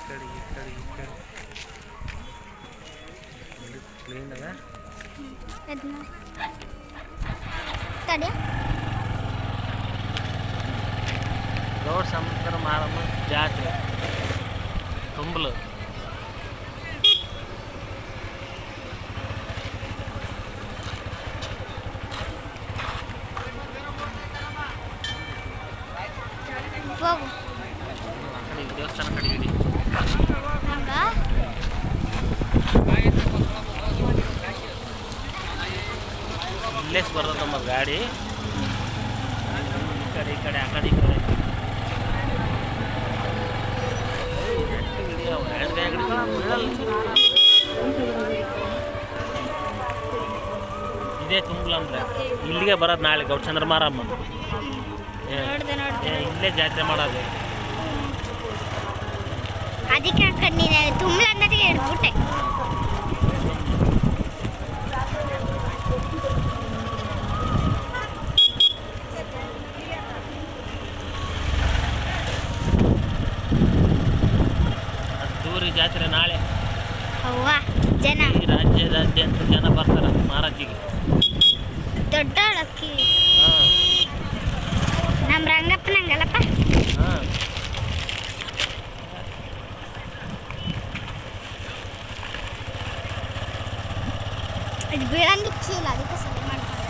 ಕಡೆ ಈ ಕಡೆ ಈ ಕಡೆ ಈ ಕಡೆ ಕ್ಲೀನ್ ಅದ ಅದನ್ನ ತಡಿ ಗೌಡ ಸಮುದ್ರ ಮಾರಮ್ಮ ಜಾತ್ರೆ ತುಂಬಲು ಹೋಗು ಆ ಕಡೆ ಈ ದೇವಸ್ಥಾನ ಕಡೆ ಇಡಿ ಹಂಗ ಇಲ್ಲೇಸ್ ಬರೋದು ನಮ್ಮ ಗಾಡಿ. ಈ ಕಡೆ ಈ ಕಡೆ ಆ ಕಡೆ ಈ ಕಡೆ. ಇದೇ ತುಂಬಲ ಅಂದ್ರೆ ಇಲ್ಲಿಗೆ ಬರೋದು ನಾಳೆ ಗೌಡ್ಚಂದ್ರ ಮಾರಮ್ಮ ಏ, ನೋಡ್ದೆ ನೋಡ್ದೆ. ಏ, ಇಲ್ಲೇ ಜಾತ್ರೆ ಮಾಡೋದು. ಅದಕ್ಕೆ ಅನ್ಕೊಂಡು ನೀನು ತುಂಬ ಅನ್ನೋದಕ್ಕೆ ಹಿಡ್ಬಿಟ್ಟೆ ಜಾತ್ರೆ ನಾಳೆ. ಅವ್ವ ಜನ. ರಾಜ್ಯದಾದ್ಯಂತ ಜನ ಬರ್ತಾರೆ ಮಾರಾಜಿಗೆ ದೊಡ್ಡ ಅಕ್ಕಿ ನಮ್ಮ ರಂಗಪ್ಪನಂಗಲ್ಲಪ್ಪ. ಹಾಂ ಇದು ಬೀಳಂಗಿಕ್ಕಿಲ್ಲ ಅದಕ್ಕೆ ಸರಿ ಮಾಡ್ಕೊಂಡು.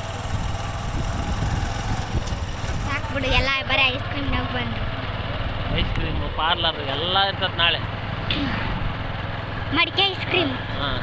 ಸಾಕು ಬಿಡು ಎಲ್ಲ ಬರೀ ಐಸ್ ಕ್ರೀಮ್ನಾಗ ಬಂದು. ಐಸ್ ಕ್ರೀಮು ಪಾರ್ಲರ್ ಎಲ್ಲ ಇರ್ತದೆ ನಾಳೆ. ಮಡಿಕೆ ಐಸ್ ಕ್ರೀಮ್ ಹಾಂ.